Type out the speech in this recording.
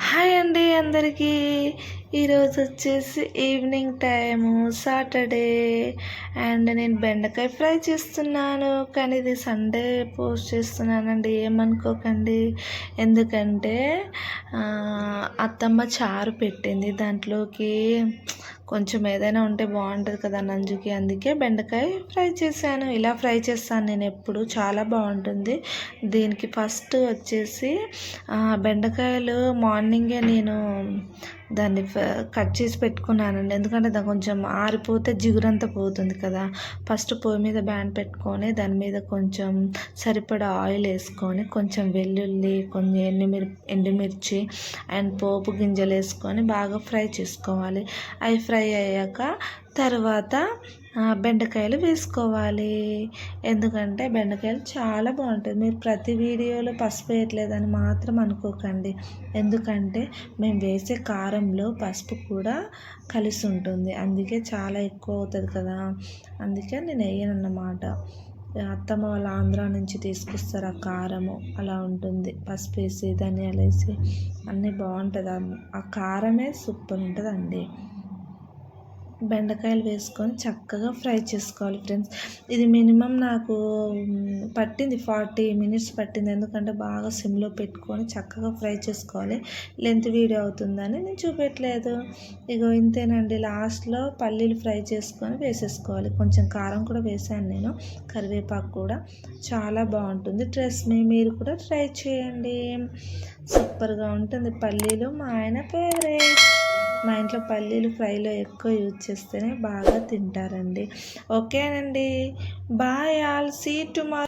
Hi అండి అందరికీ. ఈరోజు వచ్చేసి ఈవినింగ్ టైము సాటర్డే అండ్ నేను బెండకాయ ఫ్రై చేస్తున్నాను కానీ ఇది సండే పోస్ట్ చేస్తున్నానండి. ఏమనుకోకండి. ఎందుకంటే అత్తమ్మ చారు పెట్టింది దాంట్లోకి. కొంచెం ఏదైనా ఉంటే బాగుంటుంది కదా నంజుకి అందుకే బెండకాయ ఫ్రై చేశాను. ఇలా ఫ్రై చేస్తాను నేను ఎప్పుడు. చాలా బాగుంటుంది. దీనికి ఫస్ట్ వచ్చేసి బెండకాయలు మార్నింగే నేను దాన్ని ఫ- కట్ చేసి పెట్టుకున్నానండి. ఎందుకంటే దాని కొంచెం ఆరిపోతే జిగురంతా పోతుంది కదా. ఫస్ట్ పొయ్యి మీద బ్యాన్ పెట్టుకొని దాని మీద కొంచెం సరిపడా ఆయిల్ వేసుకొని కొంచెం వెల్లుల్లి కొన్ని ఎండుమిర్ ఎండుమిర్చి అండ్ పోపు గింజలు వేసుకొని బాగా ఫ్రై చేసుకోవాలి. అవి ఫ్రై అయ్యాక తర్వాత బెండకాయలు వేసుకోవాలి. ఎందుకంటే బెండకాయలు చాలా బాగుంటుంది మీరు ప్రతి వీడియోలో పసుపు వేయట్లేదని మాత్రం అనుకోకండి. ఎందుకంటే మేము వేసే కారంలో పసుపు కూడా కలిసి ఉంటుంది. అందుకే చాలా ఎక్కువ అవుతుంది కదా. అందుకే నేను వేయను అన్నమాట అత్తమ్మ వాళ్ళ ఆంధ్ర నుంచి తీసుకొస్తారు ఆ కారము. అలా ఉంటుంది. పసుపు వేసి ధనియాలు వేసి అన్నీ బాగుంటుంది. ఆ- ఆ కారమే సూపర్ ఉంటుందండి. బెండకాయలు వేసుకొని చక్కగా ఫ్రై చేసుకోవాలి ఫ్రెండ్స్. ఇది మినిమం నాకు పట్టింది ఫార్టీ మినిట్స్ పట్టింది. ఎందుకంటే బాగా సిమ్లో పెట్టుకొని చక్కగా ఫ్రై చేసుకోవాలి. లెంత్ వీడియో అవుతుందని నేను చూపెట్టలేదు. ఇగో ఇంతేనండి. లాస్ట్లో పల్లీలు ఫ్రై చేసుకొని వేసేసుకోవాలి. కొంచెం కారం కూడా వేసాను నేను. కరివేపాకు కూడా. చాలా బాగుంటుంది. డ్రెస్ మీ మీరు కూడా ట్రై చేయండి. సూపర్గా ఉంటుంది. పల్లీలు మా ఆయన ఫేవరెట్. మా ఇంట్లో పల్లీలు ఫ్రైలో ఎక్కువ యూజ్ చేస్తేనే బాగా తింటారండి. ఓకేనండి. Bye all. See tomorrow